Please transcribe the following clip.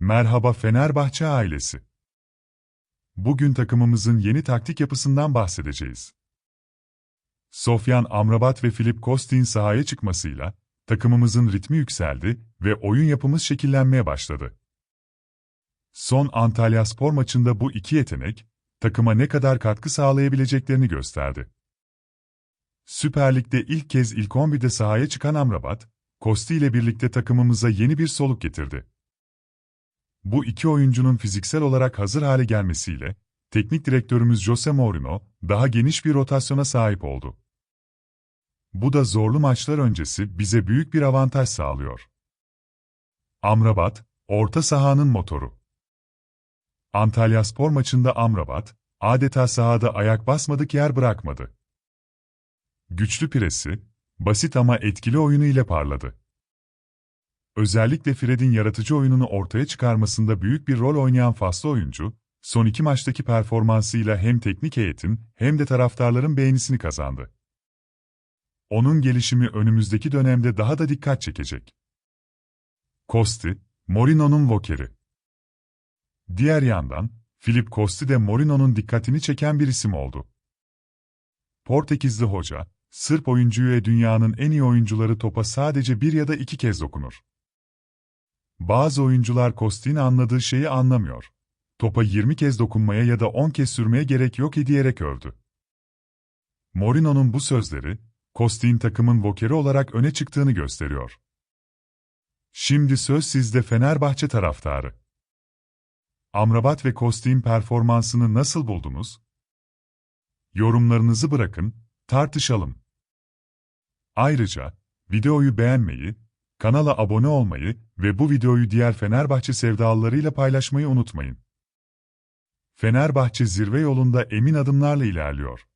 Merhaba Fenerbahçe ailesi. Bugün takımımızın yeni taktik yapısından bahsedeceğiz. Sofyan Amrabat ve Filip Kostin sahaya çıkmasıyla takımımızın ritmi yükseldi ve oyun yapımız şekillenmeye başladı. Son Antalya Spor maçında bu iki yetenek takıma ne kadar katkı sağlayabileceklerini gösterdi. Süper Lig'de ilk kez ilk 11'de sahaya çıkan Amrabat, Kosti ile birlikte takımımıza yeni bir soluk getirdi. Bu iki oyuncunun fiziksel olarak hazır hale gelmesiyle, teknik direktörümüz Jose Mourinho, daha geniş bir rotasyona sahip oldu. Bu da zorlu maçlar öncesi bize büyük bir avantaj sağlıyor. Amrabat, orta sahanın motoru. Antalya spor maçında Amrabat, adeta sahada ayak basmadık yer bırakmadı. Güçlü piresi, basit ama etkili oyunu ile parladı. Özellikle Fred'in yaratıcı oyununu ortaya çıkarmasında büyük bir rol oynayan faslı oyuncu, son iki maçtaki performansıyla hem teknik heyetin hem de taraftarların beğenisini kazandı. Onun gelişimi önümüzdeki dönemde daha da dikkat çekecek. Kosti, Morino'nun vokeri. Diğer yandan, Filip Kosti de Morino'nun dikkatini çeken bir isim oldu. Portekizli hoca, Sırp oyuncuya dünyanın en iyi oyuncuları topa sadece bir ya da iki kez dokunur. Bazı oyuncular Kostin anladığı şeyi anlamıyor. Topa 20 kez dokunmaya ya da 10 kez sürmeye gerek yok diyerek övdü. Morino'nun bu sözleri, Kostin takımın vokeri olarak öne çıktığını gösteriyor. Şimdi söz sizde Fenerbahçe taraftarı. Amrabat ve Kostin performansını nasıl buldunuz? Yorumlarınızı bırakın, tartışalım. Ayrıca, videoyu beğenmeyi, kanala abone olmayı ve bu videoyu diğer Fenerbahçe sevdalılarıyla paylaşmayı unutmayın. Fenerbahçe zirve yolunda emin adımlarla ilerliyor.